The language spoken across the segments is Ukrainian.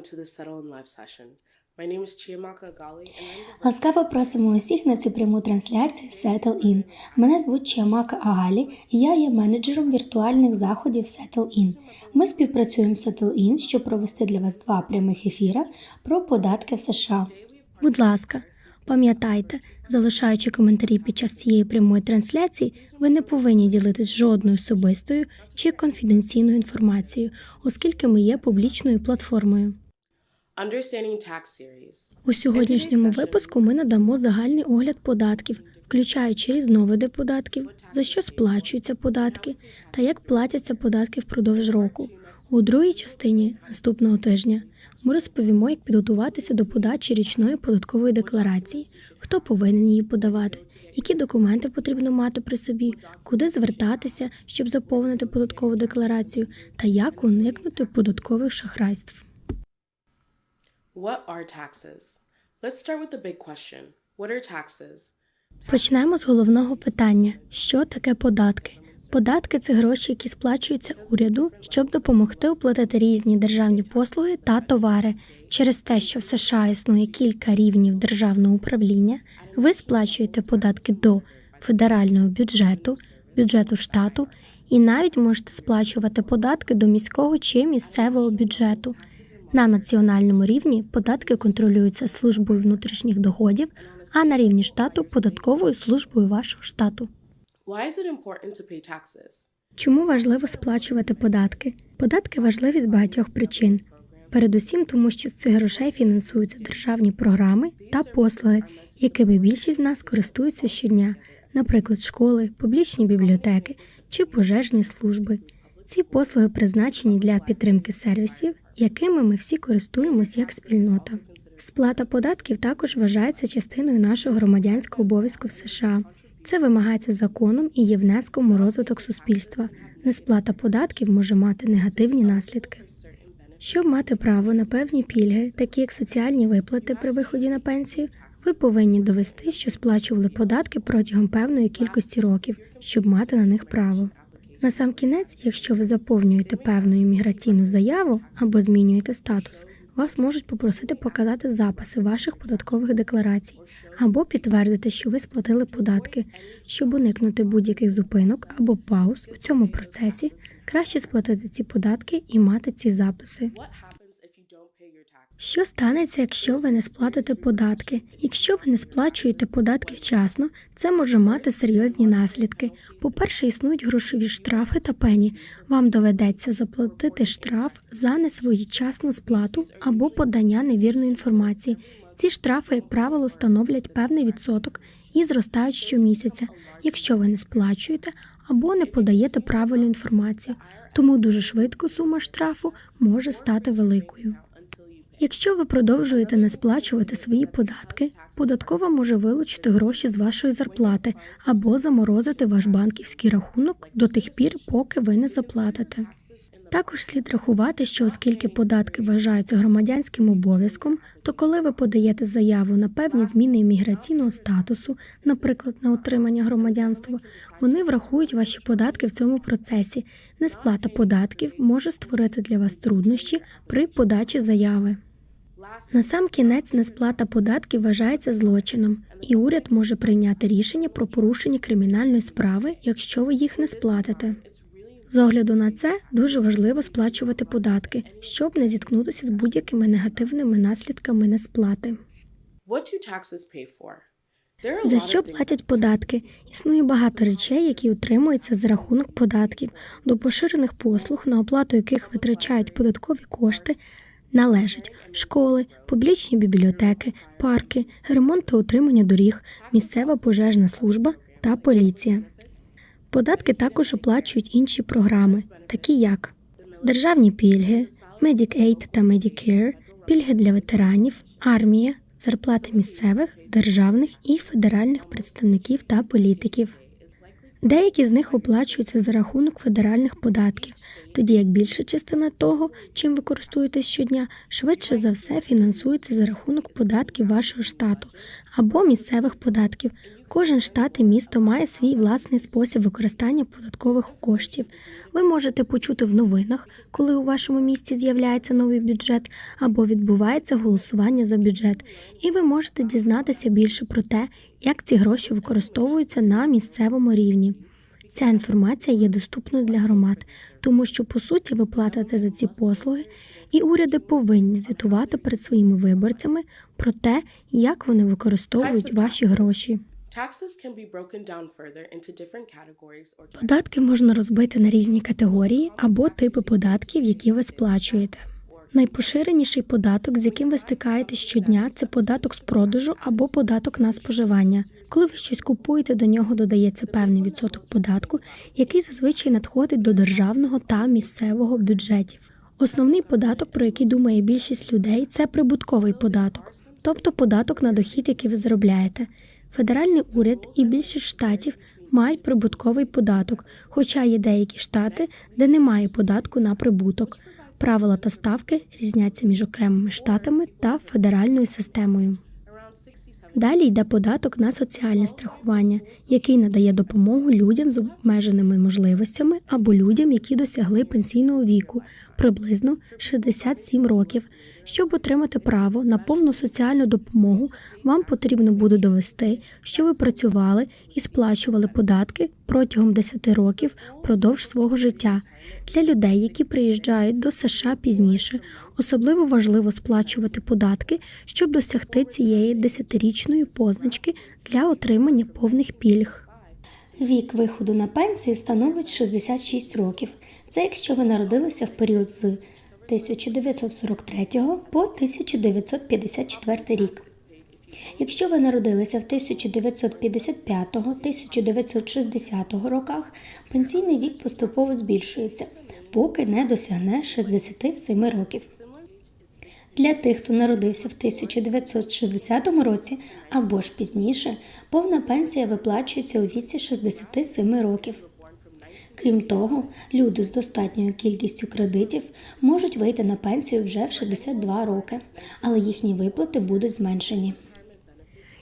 Everyone to the Settle in Life session. My name is Chiamaka Gali and I'm the Ласкаво просимо усіх на цю пряму трансляцію Settle In. Мене звуть Чиамака Агалі, і я є менеджером віртуальних заходів Settle In. Ми співпрацюємо з Settle In, щоб провести для вас два прямих ефіра про податки в США. Будь ласка, пам'ятайте, залишаючи коментарі під час цієї прямої трансляції, ви не повинні ділитись жодною особистою чи конфіденційною інформацією, оскільки ми є публічною платформою. У сьогоднішньому випуску ми надамо загальний огляд податків, включаючи різновиди податків, за що сплачуються податки та як платяться податки впродовж року. У другій частині наступного тижня ми розповімо, як підготуватися до подачі річної податкової декларації, хто повинен її подавати, які документи потрібно мати при собі, куди звертатися, щоб заповнити податкову декларацію, та як уникнути податкових шахрайств. What are taxes? Let's start with the big question. What are taxes? Почнемо з головного питання: що таке податки? Податки це гроші, які сплачуються уряду, щоб допомогти оплатити різні державні послуги та товари. Через те, що в США існує кілька рівнів державного управління, ви сплачуєте податки до федерального бюджету, бюджету штату і навіть можете сплачувати податки до міського чи місцевого бюджету. На національному рівні податки контролюються службою внутрішніх доходів, а на рівні штату податковою службою вашого штату. Чому важливо сплачувати податки? Податки важливі з багатьох причин. Передусім, тому що з цих грошей фінансуються державні програми та послуги, якими більшість з нас користуються щодня, наприклад, школи, публічні бібліотеки чи пожежні служби. Ці послуги призначені для підтримки сервісів, якими ми всі користуємось як спільнота. Сплата податків також вважається частиною нашого громадянського обов'язку в США. Це вимагається законом і є внеском у розвиток суспільства. Несплата податків може мати негативні наслідки. Щоб мати право на певні пільги, такі як соціальні виплати при виході на пенсію, ви повинні довести, що сплачували податки протягом певної кількості років, щоб мати на них право. Насамкінець, якщо ви заповнюєте певну імміграційну заяву або змінюєте статус, вас можуть попросити показати записи ваших податкових декларацій або підтвердити, що ви сплатили податки. Щоб уникнути будь-яких зупинок або пауз у цьому процесі, краще сплатити ці податки і мати ці записи. What happens if you don't pay your taxes? Що станеться, якщо ви не сплатите податки? Якщо ви не сплачуєте податки вчасно, це може мати серйозні наслідки. По-перше, існують грошові штрафи та пені. Вам доведеться заплатити штраф за несвоєчасну сплату або подання невірної інформації. Ці штрафи, як правило, становлять певний відсоток і зростають щомісяця, якщо ви не сплачуєте або не подаєте правильну інформацію. Тому дуже швидко сума штрафу може стати великою. Якщо ви продовжуєте не сплачувати свої податки, податкова може вилучити гроші з вашої зарплати або заморозити ваш банківський рахунок до тих пір, поки ви не заплатите. Також слід рахувати, що оскільки податки вважаються громадянським обов'язком, то коли ви подаєте заяву на певні зміни імміграційного статусу, наприклад, на отримання громадянства, вони врахують ваші податки в цьому процесі. Несплата податків може створити для вас труднощі при подачі заяви. На сам кінець несплата податків вважається злочином, і уряд може прийняти рішення про порушення кримінальної справи, якщо ви їх не сплатите. З огляду на це дуже важливо сплачувати податки, щоб не зіткнутися з будь-якими негативними наслідками несплати. За що платять податки? Існує багато речей, які утримуються за рахунок податків, до поширених послуг, на оплату яких витрачають податкові кошти, належать школи, публічні бібліотеки, парки, ремонт та утримання доріг, місцева пожежна служба та поліція. Податки також оплачують інші програми, такі як державні пільги, Medicaid та Medicare, пільги для ветеранів, армія, зарплати місцевих, державних і федеральних представників та політиків. Деякі з них оплачуються за рахунок федеральних податків, тоді як більша частина того, чим ви користуєтесь щодня, швидше за все фінансується за рахунок податків вашого штату або місцевих податків. Кожен штат і місто має свій власний спосіб використання податкових коштів. Ви можете почути в новинах, коли у вашому місті з'являється новий бюджет або відбувається голосування за бюджет, і ви можете дізнатися більше про те, як ці гроші використовуються на місцевому рівні. Ця інформація є доступною для громад, тому що по суті ви платите за ці послуги, і уряди повинні звітувати перед своїми виборцями про те, як вони використовують ваші гроші. Податки можна розбити на різні категорії або типи податків, які ви сплачуєте. Найпоширеніший податок, з яким ви стикаєтесь щодня, це податок з продажу або податок на споживання. Коли ви щось купуєте, до нього додається певний відсоток податку, який зазвичай надходить до державного та місцевого бюджетів. Основний податок, про який думає більшість людей, це прибутковий податок, тобто податок на дохід, який ви заробляєте. Федеральний уряд і більшість штатів мають прибутковий податок, хоча є деякі штати, де немає податку на прибуток. Правила та ставки різняться між окремими штатами та федеральною системою. Around 67 Далі йде податок на соціальне страхування, який надає допомогу людям з обмеженими можливостями або людям, які досягли пенсійного віку приблизно 67 років. Щоб отримати право на повну соціальну допомогу, вам потрібно буде довести, що ви працювали і сплачували податки протягом 10 років впродовж свого життя. Для людей, які приїжджають до США пізніше, особливо важливо сплачувати податки, щоб досягти цієї 10-річної позначки для отримання повних пільг. Вік виходу на пенсію становить 66 років. Це якщо ви народилися в період з 1943 по 1954 рік. Якщо ви народилися в 1955-1960 роках, пенсійний вік поступово збільшується, поки не досягне 67 років. Для тих, хто народився в 1960 році або ж пізніше, повна пенсія виплачується у віці 67 років. Крім того, люди з достатньою кількістю кредитів можуть вийти на пенсію вже в 62 роки, але їхні виплати будуть зменшені.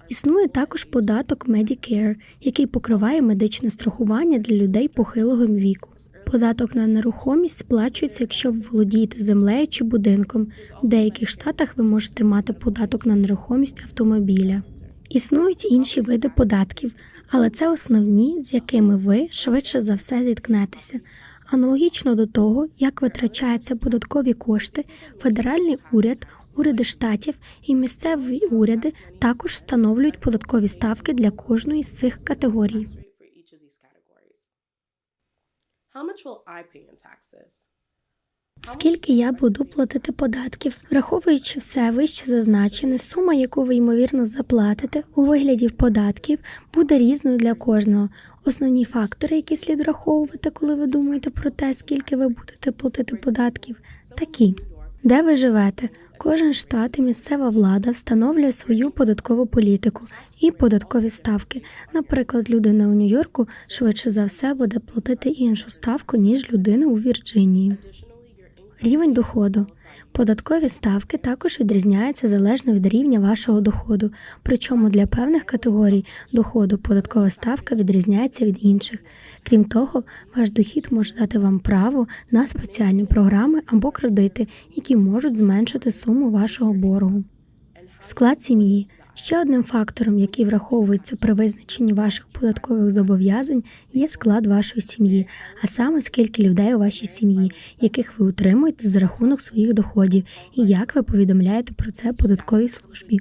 Існує також податок Medicare, який покриває медичне страхування для людей похилого віку. Податок на нерухомість сплачується, якщо ви володієте землею чи будинком. В деяких штатах ви можете мати податок на нерухомість автомобіля. Існують інші види податків, але це основні, з якими ви швидше за все зіткнетеся. Аналогічно до того, як витрачаються податкові кошти, федеральний уряд, уряди штатів і місцеві уряди також встановлюють податкові ставки для кожної з цих категорій. How much will I pay in taxes? Скільки я буду платити податків, враховуючи все вище зазначене, сума, яку ви ймовірно заплатите у вигляді податків, буде різною для кожного. Основні фактори, які слід враховувати, коли ви думаєте про те, скільки ви будете платити податків, такі: де ви живете. Кожен штат і місцева влада встановлює свою податкову політику і податкові ставки. Наприклад, людина у Нью-Йорку швидше за все буде платити іншу ставку ніж людина у Вірджинії. Рівень доходу. Податкові ставки також відрізняються залежно від рівня вашого доходу. Причому для певних категорій доходу податкова ставка відрізняється від інших. Крім того, ваш дохід може дати вам право на спеціальні програми або кредити, які можуть зменшити суму вашого боргу. Склад сім'ї. Ще одним фактором, який враховується при визначенні ваших податкових зобов'язань, є склад вашої сім'ї, а саме скільки людей у вашій сім'ї, яких ви утримуєте за рахунок своїх доходів, і як ви повідомляєте про це податковій службі.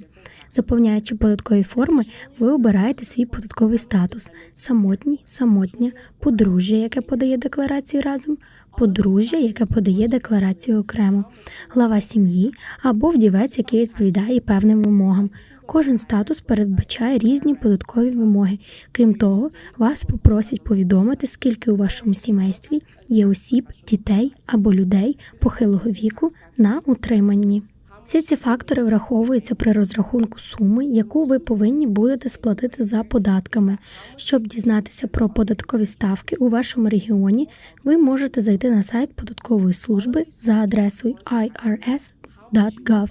Заповняючи податкові форми, ви обираєте свій податковий статус: самотній, самотня, подружжя, яке подає декларацію разом, подружжя, яке подає декларацію окремо, глава сім'ї або вдівець, який відповідає певним вимогам. Кожен статус передбачає різні податкові вимоги. Крім того, вас попросять повідомити, скільки у вашому сімействі є осіб, дітей або людей похилого віку на утриманні. Всі ці фактори враховуються при розрахунку суми, яку ви повинні будете сплатити за податками. Щоб дізнатися про податкові ставки у вашому регіоні, ви можете зайти на сайт податкової служби за адресою irs.gov,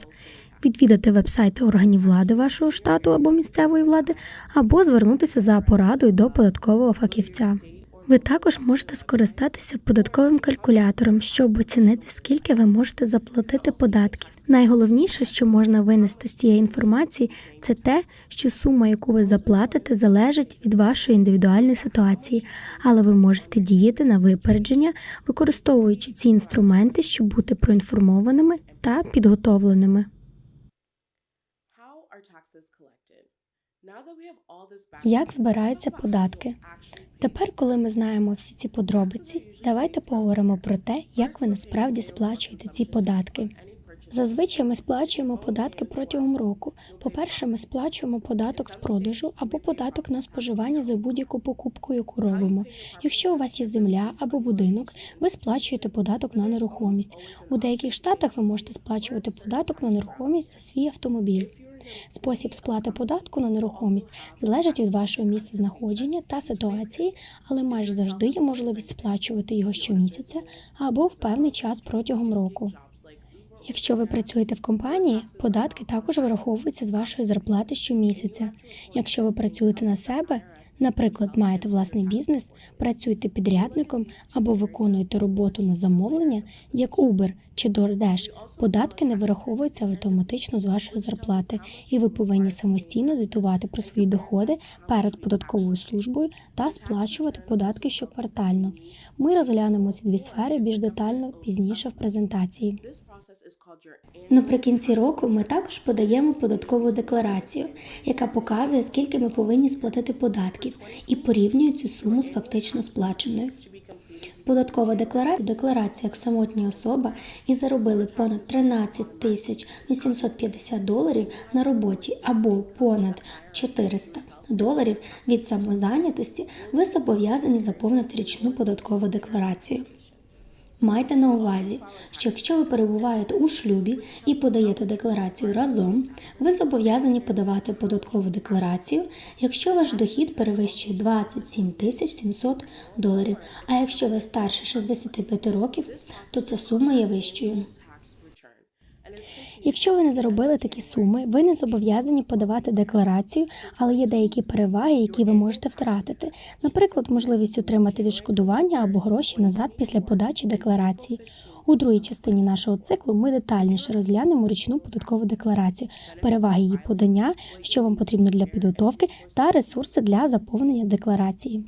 відвідати вебсайти органів влади вашого штату або місцевої влади, або звернутися за порадою до податкового фахівця. Ви також можете скористатися податковим калькулятором, щоб оцінити, скільки ви можете заплатити податків. Найголовніше, що можна винести з цієї інформації, це те, що сума, яку ви заплатите, залежить від вашої індивідуальної ситуації, але ви можете діяти на випередження, використовуючи ці інструменти, щоб бути проінформованими та підготовленими. How are taxes collected? Now that we have all this Як збираються податки? Тепер, коли ми знаємо всі ці подробиці, давайте поговоримо про те, як ви насправді сплачуєте ці податки. Зазвичай ми сплачуємо податки протягом року. По-перше, ми сплачуємо податок з продажу або податок на споживання за будь-яку покупку, яку робимо. Якщо у вас є земля або будинок, ви сплачуєте податок на нерухомість. У деяких штатах ви можете сплачувати податок на нерухомість за свій автомобіль. Спосіб сплати податку на нерухомість залежить від вашого місця знаходження та ситуації, але майже завжди є можливість сплачувати його щомісяця або в певний час протягом року. Якщо ви працюєте в компанії, податки також вираховуються з вашої зарплати щомісяця. Якщо ви працюєте на себе, наприклад, маєте власний бізнес, працюєте підрядником або виконуєте роботу на замовлення, як Uber чи DoorDash, податки не вираховуються автоматично з вашої зарплати, і ви повинні самостійно звітувати про свої доходи перед податковою службою та сплачувати податки щоквартально. Ми розглянемо ці дві сфери більш детально пізніше в презентації. Наприкінці року ми також подаємо податкову декларацію, яка показує, скільки ми повинні сплатити податків, і порівнює цю суму з фактично сплаченою. Податкова декларація декларація як самотня особа і заробили понад 13 тисяч 850 доларів на роботі або понад 400 доларів від самозайнятості, ви зобов'язані заповнити річну податкову декларацію. Майте на увазі, що якщо ви перебуваєте у шлюбі і подаєте декларацію разом, ви зобов'язані подавати податкову декларацію, якщо ваш дохід перевищує 27 тисяч 700 доларів. А якщо ви старше 65 років, то ця сума є вищою. Якщо ви не заробили такі суми, ви не зобов'язані подавати декларацію, але є деякі переваги, які ви можете втратити. Наприклад, можливість отримати відшкодування або гроші назад після подачі декларації. У другій частині нашого циклу ми детальніше розглянемо річну податкову декларацію, переваги її подання, що вам потрібно для підготовки, та ресурси для заповнення декларації.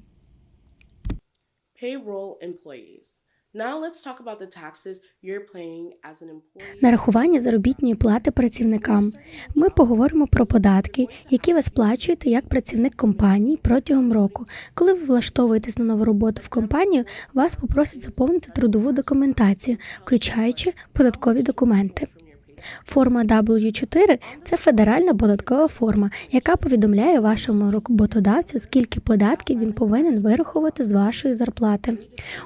payroll employees. Нарахування заробітної плати працівникам. Ми поговоримо про податки, які ви сплачуєте як працівник компанії протягом року. Коли ви влаштовуєтесь на нову роботу в компанію, вас попросять заповнити трудову документацію, включаючи податкові документи. Форма W4 – це федеральна податкова форма, яка повідомляє вашому роботодавцю, скільки податків він повинен вирахувати з вашої зарплати.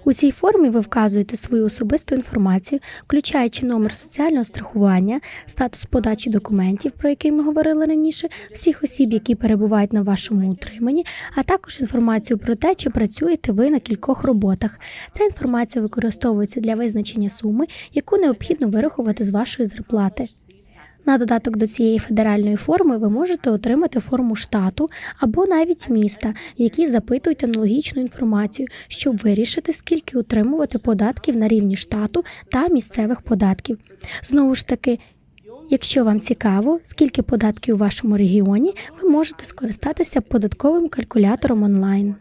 У цій формі ви вказуєте свою особисту інформацію, включаючи номер соціального страхування, статус подачі документів, про який ми говорили раніше, всіх осіб, які перебувають на вашому утриманні, а також інформацію про те, чи працюєте ви на кількох роботах. Ця інформація використовується для визначення суми, яку необхідно вирахувати з вашої зарплати. На додаток до цієї федеральної форми ви можете отримати форму штату або навіть міста, які запитують аналогічну інформацію, щоб вирішити, скільки отримувати податків на рівні штату та місцевих податків. Знову ж таки, якщо вам цікаво, скільки податків у вашому регіоні, ви можете скористатися податковим калькулятором онлайн.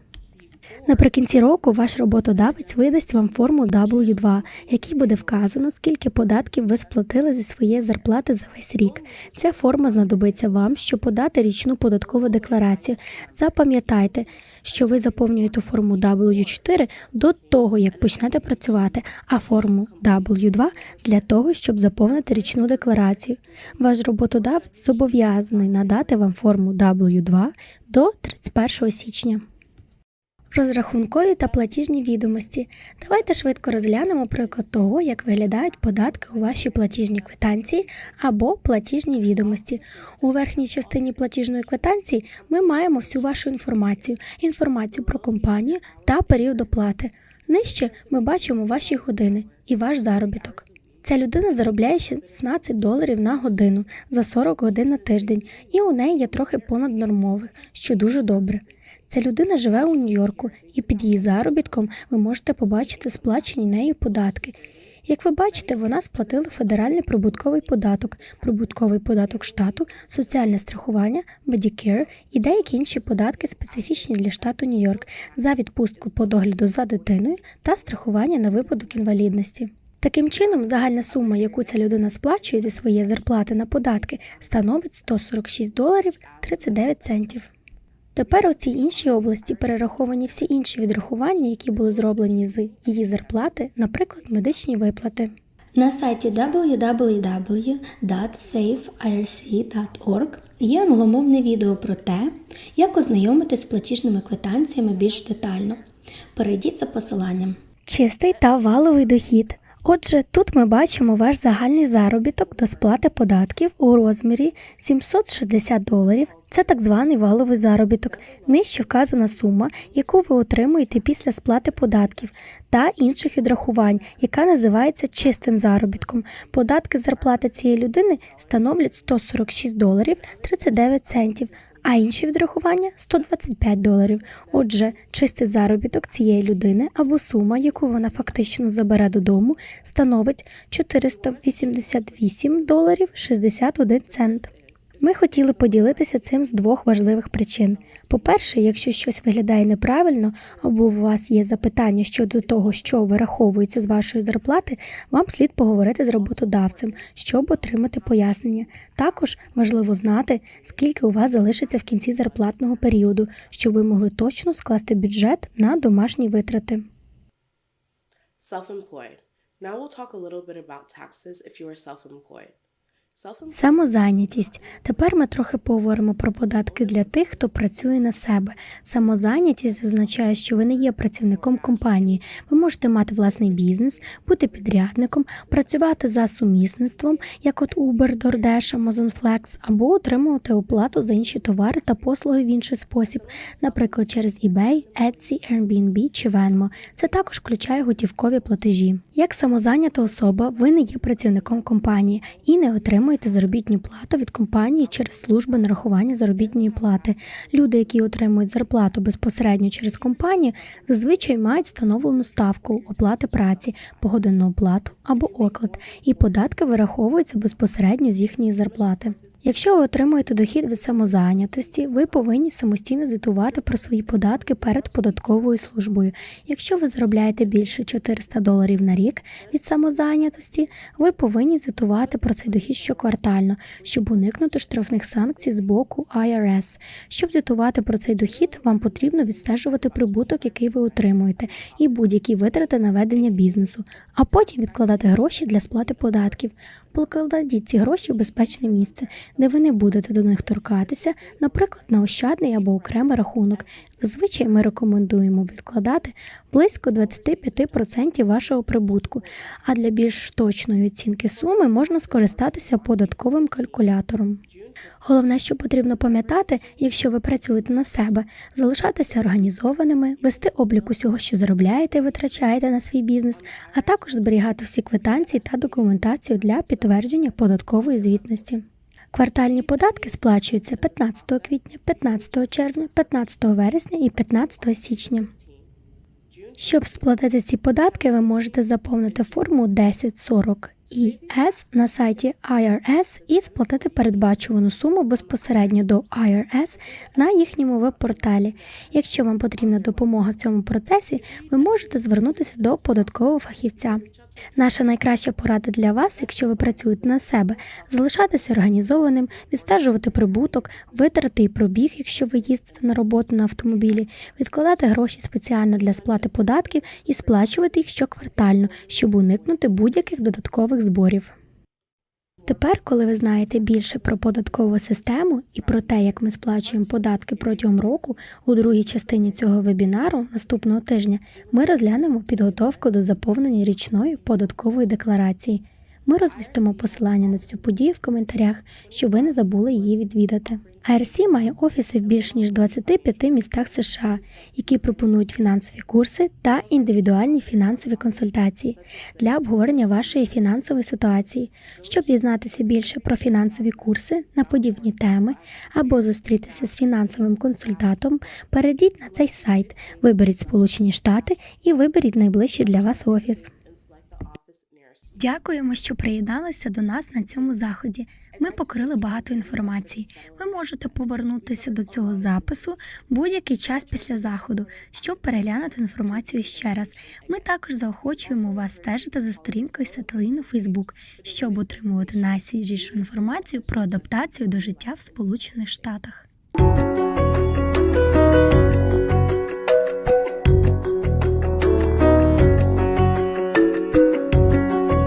Наприкінці року ваш роботодавець видасть вам форму W2, в якій буде вказано, скільки податків ви сплатили зі своєї зарплати за весь рік. Ця форма знадобиться вам, щоб подати річну податкову декларацію. Запам'ятайте, що ви заповнюєте форму W4 до того, як почнете працювати, а форму W2 для того, щоб заповнити річну декларацію. Ваш роботодавець зобов'язаний надати вам форму W2 до 31 січня. Розрахункові та платіжні відомості. Давайте швидко розглянемо приклад того, як виглядають податки у вашій платіжній квитанції або платіжні відомості. У верхній частині платіжної квитанції ми маємо всю вашу інформацію, інформацію про компанію та період оплати. Нижче ми бачимо ваші години і ваш заробіток. Ця людина заробляє 16 доларів на годину за 40 годин на тиждень, і у неї є трохи понаднормових, що дуже добре. Ця людина живе у Нью-Йорку, і під її заробітком ви можете побачити сплачені нею податки. Як ви бачите, вона сплатила федеральний прибутковий податок, прибутковий податок штату, соціальне страхування, Medicare і деякі інші податки, специфічні для штату Нью-Йорк, за відпустку по догляду за дитиною та страхування на випадок інвалідності. Таким чином, загальна сума, яку ця людина сплачує зі своєї зарплати на податки, становить 146 доларів 39 центів. Тепер у цій іншій області перераховані всі інші відрахування, які були зроблені з її зарплати, наприклад, медичні виплати. На сайті www.saveirc.org є англомовне відео про те, як ознайомитись з платіжними квитанціями більш детально. Перейдіть за посиланням. Чистий та валовий дохід. Отже, тут ми бачимо ваш загальний заробіток до сплати податків у розмірі 760 доларів. Це так званий валовий заробіток. Нижче вказана сума, яку ви отримуєте після сплати податків та інших відрахувань, яка називається чистим заробітком. Податки зарплати цієї людини становлять 146 доларів 39 центів, а інші відрахування 125 доларів. Отже, чистий заробіток цієї людини або сума, яку вона фактично забере додому, становить 488 доларів 61 цент. Ми хотіли поділитися цим з двох важливих причин. По-перше, якщо щось виглядає неправильно, або у вас є запитання щодо того, що вираховується з вашої зарплати, вам слід поговорити з роботодавцем, щоб отримати пояснення. Також важливо знати, скільки у вас залишиться в кінці зарплатного періоду, щоб ви могли точно скласти бюджет на домашні витрати. Self-employed. Now we'll talk a little bit about taxes if you are self-employed. Самозайнятість. Тепер ми трохи поговоримо про податки для тих, хто працює на себе. Самозайнятість означає, що ви не є працівником компанії. Ви можете мати власний бізнес, бути підрядником, працювати за сумісництвом, як от Uber, DoorDash, Amazon Flex, або отримувати оплату за інші товари та послуги в інший спосіб, наприклад, через eBay, Etsy, Airbnb чи Venmo. Це також включає готівкові платежі. Як самозайнята особа, ви не є працівником компанії і не отримуєте заробітну плату від компанії через служби нарахування заробітної плати. Люди, які отримують зарплату безпосередньо через компанію, зазвичай мають встановлену ставку оплати праці, погодинну оплату або оклад, і податки вираховуються безпосередньо з їхньої зарплати. Якщо ви отримуєте дохід від самозайнятості, ви повинні самостійно звітувати про свої податки перед податковою службою. Якщо ви заробляєте більше 400 доларів на рік від самозайнятості, ви повинні звітувати про цей дохід щоквартально, щоб уникнути штрафних санкцій з боку IRS. Щоб звітувати про цей дохід, вам потрібно відстежувати прибуток, який ви отримуєте, і будь-які витрати на ведення бізнесу, а потім відкладати гроші для сплати податків. Покладіть ці гроші в безпечне місце, де ви не будете до них торкатися, наприклад, на ощадний або окремий рахунок. Зазвичай ми рекомендуємо відкладати близько 25% вашого прибутку, а для більш точної оцінки суми можна скористатися податковим калькулятором. Головне, що потрібно пам'ятати, якщо ви працюєте на себе, залишатися організованими, вести облік усього, що заробляєте і витрачаєте на свій бізнес, а також зберігати всі квитанції та документацію для підтвердження податкової звітності. Квартальні податки сплачуються 15 квітня, 15 червня, 15 вересня і 15 січня. Щоб сплатити ці податки, ви можете заповнити форму 1040 ІС на сайті IRS і сплатити передбачувану суму безпосередньо до IRS на їхньому веб-порталі. Якщо вам потрібна допомога в цьому процесі, ви можете звернутися до податкового фахівця. Наша найкраща порада для вас, якщо ви працюєте на себе, залишатися організованим, відстежувати прибуток, витрати пробіг, якщо ви їздите на роботу на автомобілі, відкладати гроші спеціально для сплати податків і сплачувати їх щоквартально, щоб уникнути будь-яких додаткових зборів. Тепер, коли ви знаєте більше про податкову систему і про те, як ми сплачуємо податки протягом року, у другій частині цього вебінару наступного тижня ми розглянемо підготовку до заповнення річної податкової декларації. Ми розмістимо посилання на цю подію в коментарях, щоб ви не забули її відвідати. IRC має офіси в більш ніж 25 містах США, які пропонують фінансові курси та індивідуальні фінансові консультації для обговорення вашої фінансової ситуації. Щоб дізнатися більше про фінансові курси на подібні теми або зустрітися з фінансовим консультантом, перейдіть на цей сайт, виберіть Сполучені Штати і виберіть найближчий для вас офіс. Дякуємо, що приєдналися до нас на цьому заході. Ми покрили багато інформації. Ви можете повернутися до цього запису будь-який час після заходу, щоб переглянути інформацію ще раз. Ми також заохочуємо вас стежити за сторінкою Сателіну Фейсбук, щоб отримувати найсвіжішу інформацію про адаптацію до життя в Сполучених Штатах.